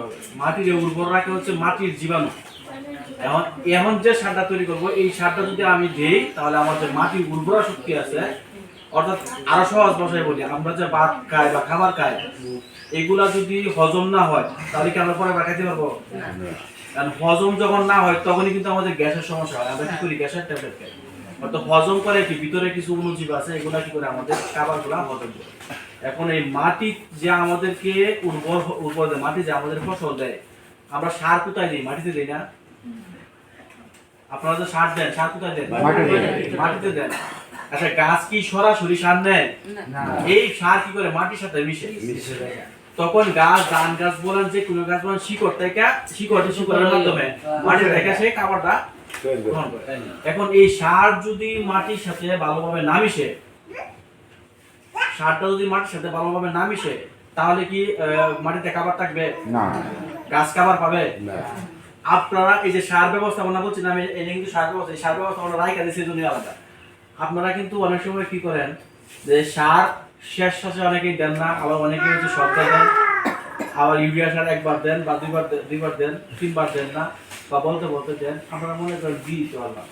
হবে। মাটির উর্বর রাখা হচ্ছে মাটির জীবাণু। এখন এখন যে সারটা তৈরি করব, এই সারটা যদি আমি দেই, তাহলে আমাদের মাটির উর্বরা শক্তি আছে, অর্থাৎ আরও সহজ ভাষায় বলি, আমরা যে ভাত খাই বা খাবার খাই, এগুলা যদি হজম না হয়, তাহলে কি আমরা পরে খাইতে পারব? কারণ হজম যখন না হয়, তখনই কিন্তু আমাদের গ্যাসের সমস্যা হয়। আমরা কি করি? গ্যাসের ট্যাবলেট খাই। অর্থাৎ হজম করে কি, ভিতরে কিছু অনুজীব আছে, এগুলা কি করে আমাদের খাবারগুলা হজম করে। এখন এই মাটি যে আমাদেরকে উর্বর উর্বর দেয় মাটি যে আমাদের ফসল দেয় আমরা সার কোথায় দিই? মাটিতে দিই না? আপনারা যে সার দেন সার কোথায় দেন? মাটিতে দেন। আচ্ছা গাছ কি সরাসরি সার নেয়? এই সার কি করে? মাটির সাথে মিশে। তখন গাছ ধান গাছ বলেন যে কোনো গাছ বলেন শিকড় থেকে শিকড় শিকড়ের মাধ্যমে মাটির রেখে সে খাবারটা এখন এই সার যদি মাটির সাথে ভালোভাবে না মিশে সারটা যদি মাটির সাথে ভালোভাবে না মিশে তাহলে কি মাটিতে খাবার থাকবে? না। গাছ খাবার পাবে? না। আপনারা এই যে সার ব্যবস্থাপনা বলছেন আমি এই যে কিন্তু সার ব্যবস্থা এই সার ব্যবস্থাপনা রাইকা দিচ্ছে জন্য আলাদা। আপনারা কিন্তু অনেক সময় কি করেন যে সার শেষ শেষে অনেকেই দেন না আবার অনেকেই হচ্ছে সপ্তাহে দেন আবার ইউরিয়া সার একবার দেন বা দুইবার দুইবার দেন তিনবার দেন না বা বলতে বলতে দেন। আপনারা মনে করেন দিই তো আল্লাহ।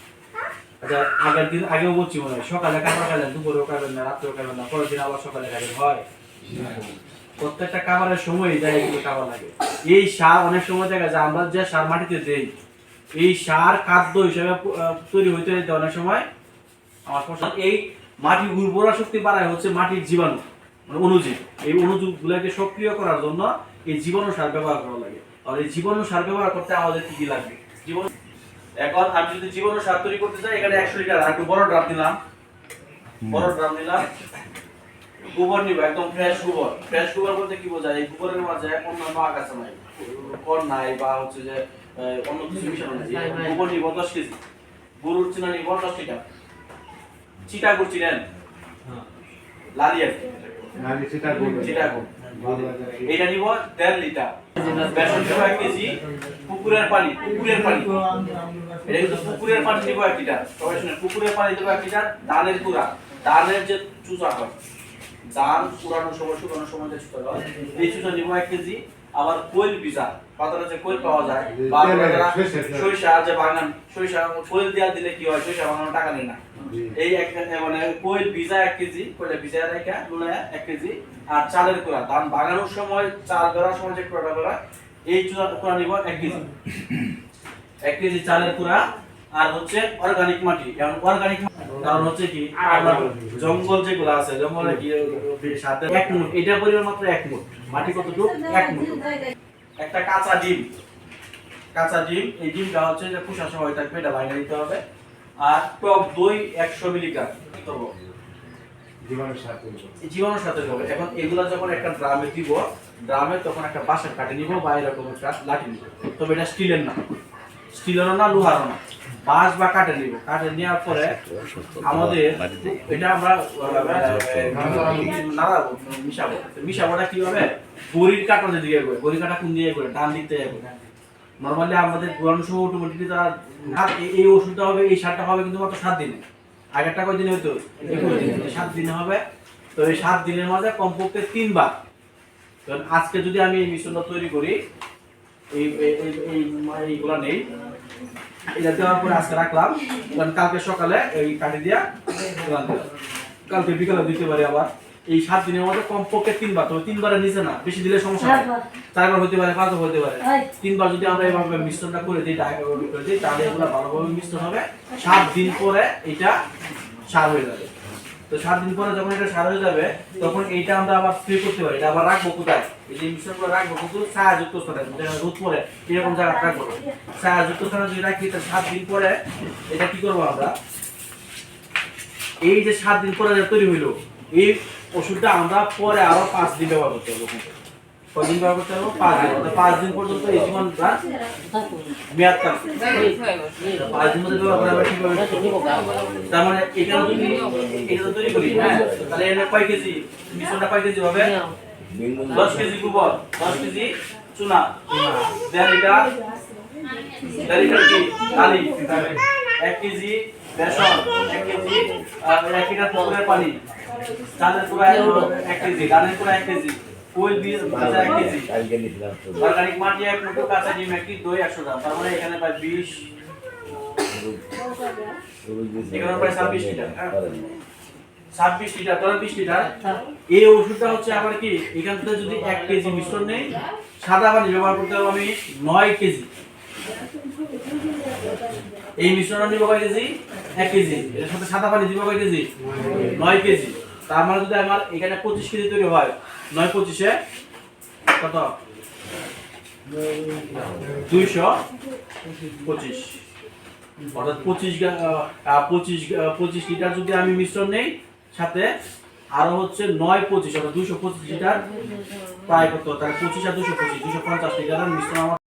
আচ্ছা আগের দিন, আগেও বলছি মনে হয়, সকালে খাবার খাইলেন দুপুরেও খাবেন না, রাত্রেও খাবেন না, পরের দিন আবার সকালে খাবেন হয়? প্রত্যেকটা খাবারের সময় যায় এগুলো খাবার লাগে। এই সার অনেক সময় দেখা যায়, আমরা যে সার মাটিতে দেই, এই সার খাদ্য হিসেবে তৈরি হইতে হইতে অনেক সময় আমার ফসল, এই মাটির উর্বরা শক্তি বাড়ায় হচ্ছে মাটির জীবাণু মানে অনুজীব এই অনুজীব গুলাকে সক্রিয় করার জন্য এই জীবাণু সার ব্যবহার করা লাগে। আর এই জীবাণু সার ব্যবহার করতে আমাদের কি কি লাগবে? জীবাণু এখন আমি যদি জীবাণু সার তৈরি করতে চাই এখানে একশো লিটার একটু বড় ড্রাম নিলাম। বড় ড্রাম নিলাম। গোবর নিব একদম ফ্রেশ গোবর। ফ্রেশ গোবর বলতে কি বোঝায়? এই গোবরের মাঝে অন্যান্য আগাছা নাই। খড় নাই বা হচ্ছে যে অন্য কিছু মিশানো নাই। গোবর নিব দশ কেজি। গরুর চিনা নিব দশ লিটার। চিটা গুড় চিনেন লালিয়া নালি সেটা বলবে চিটা গুড় এটা নিব দেড় লিটার। বেসন নিব এক কেজি পুকুরের পানি পুকুরের পানি। এটা কিন্তু পুকুরের পানি নিব এক লিটার। সবাই শুনে পুকুরের পানি দেবো এক লিটার ধানের কুড়া ডালের যে চুচা হয় ধান কুড়ানোর সময় শুকানোর সময় যে চুচা হয় এই চুচা নিব এক কেজি। আবার কোয়েল বীজা যে কোয়েল পাওয়া যায়। বা সরিষা, যে বাগান সরিষা কোয়েল দেওয়া দিলে কি হয়? সরিষা বাগানো টাকা নেই না। এই এক মানে কোয়েল বীজা এক কেজি কোয়েল বীজা রেখা লুনা এক কেজি আর চালের কুড়া ধান বাগানোর সময় চাল বেড়ার সময় যে কুড়াটা বেড়া এই কুড়া নিব এক কেজি। এক কেজি চালের কুড়া আর হচ্ছে অর্গানিক মাটি। যেমন অর্গানিক কারণ হচ্ছে কি জঙ্গল যেগুলো আছে জঙ্গলে কি সাথে এক মুঠ এটা পরিমাণ মাত্র এক মুঠ। মাটি কতটুকু? এক মুঠ। একটা কাঁচা ডিম। কাঁচা ডিম এই ডিমটা হচ্ছে যে খোসা সহ থাকবে এটা বাইরে দিতে হবে। আর টক দই একশো মিলিগ্রাম। করব সাথে এই জীবাণুর সাথে দেবো এখন এগুলা যখন একটা ড্রামে দিব ড্রামে তখন একটা বাঁশের কাঠে নিব বা এরকম একটা লাঠি নিব। তবে এটা স্টিলের না। স্টিলেরও না লোহারও না। বাঁশ বা কাঠে নিব। কাঠে নেওয়ার পরে আমাদের এটা আমরা মিশাবো। মিশাবোটা কি হবে? গড়ির কাটা দিকে করে গড়ির কাটা কোন দিকে করে ডান দিক থেকে করে নর্মালি আমাদের পুরানো সময় অটোমেটিকলি তারা এই- ওষুধটা হবে এই সারটা হবে কিন্তু মাত্র সাত দিনে। আগেরটা কয় দিনে হতো একুশ দিনে সাত দিনে হবে। তো এই সাত দিনের মাঝে কমপক্ষে তিনবার। কারণ আজকে যদি আমি এই মিশ্রণটা তৈরি করি এই এইগুলা নেই এটা দেওয়ার পরে আজকে রাখলাম। কারণ কালকে সকালে এই কাটি দিয়া। কালকে বিকালে দিতে পারি আবার। এই সাত দিনের মধ্যে কমপক্ষে তিনবার তবে তিনবারের নিচে না বেশি দিলে সমস্যা চারবার হতে পারে পাঁচবার হতে পারে। তিনবার যদি আমরা এভাবে মিশ্রণটা করে দিই ডাইভাবে করে দিই তাহলে এগুলো ভালোভাবে মিশ্রণ হবে। সাত দিন পরে এটা সার হয়ে যাবে। তো সাত দিন পরে যখন এটা সার হয়ে যাবে, তখন এইটা আমরা আবার স্প্রে করতে পারি। এটা আবার রাখব কোথায়? এই যে মিশ্রণ করে রাখব, কিন্তু ছায়াযুক্ত স্থানে যেখানে রোদ পরে এরকম জায়গা রাখব। ছায়াযুক্ত স্থানে যদি রাখি, তাহলে সাত দিন পরে এটা কি করব আমরা? এই যে সাত দিন পরে তৈরি হইল, এই ওষুধটা আমরা পরে আরও পাঁচ দিন ব্যবহার করতে হবে কদিন ব্যবহার করতে হবে? পাঁচ দিন। পাঁচ দিন পর্যন্ত এই জীবনটা মেয়াদ থাকবে। পাঁচ দিন মধ্যে ব্যবহার করে তার মানে এটা তৈরি করি হ্যাঁ? তাহলে এখানে কয় কেজি? মিশ্রণটা কয় কেজি হবে? দশ কেজি গোবর, দশ কেজি চুনা। দেড় লিটার দেড় লিটার কি? ডালি এক কেজি বেসন, এক কেজি এক লিটার পুকুরের পানি। চালের পুরা এক কেজি ধানের পুরা এক কেজি। কোয়েল বীজ বীজ এক কেজি কালকে নিয়েছিলাম অর্গানিক মাটি এক মুঠো কাঁচা ডিম একটি দই একশো গ্রাম। তার মানে এখানে প্রায় বিশ এখানে প্রায় ছাব্বিশ লিটার, হ্যাঁ। ছাব্বিশ লিটার বিশ লিটার। এই ওষুধটা হচ্ছে আবার কি? এখান থেকে যদি এক কেজি মিশ্রণ নেই সাদা পানি ব্যবহার করতে হবে আমি নয় কেজি। এই মিশ্রণ নিব কয় কেজি? এক কেজি। এর সাথে সাদা পানি দিব কয় কেজি? নয় কেজি। তার মানে যদি আমার এখানে পঁচিশ কেজি তৈরি হয়, নয় পঁচিশে কত? দুইশো পঁচিশ। অর্থাৎ পঁচিশ পঁচিশ পঁচিশ লিটার যদি আমি মিশ্রণ নেই, সাথে আরও হচ্ছে নয় পঁচিশ, অর্থাৎ দুশো পঁচিশ লিটার প্রায় কত? তাহলে পঁচিশ আর দুশো পঁচিশ দুশো পঞ্চাশ লিটার মিশ্রণ আমার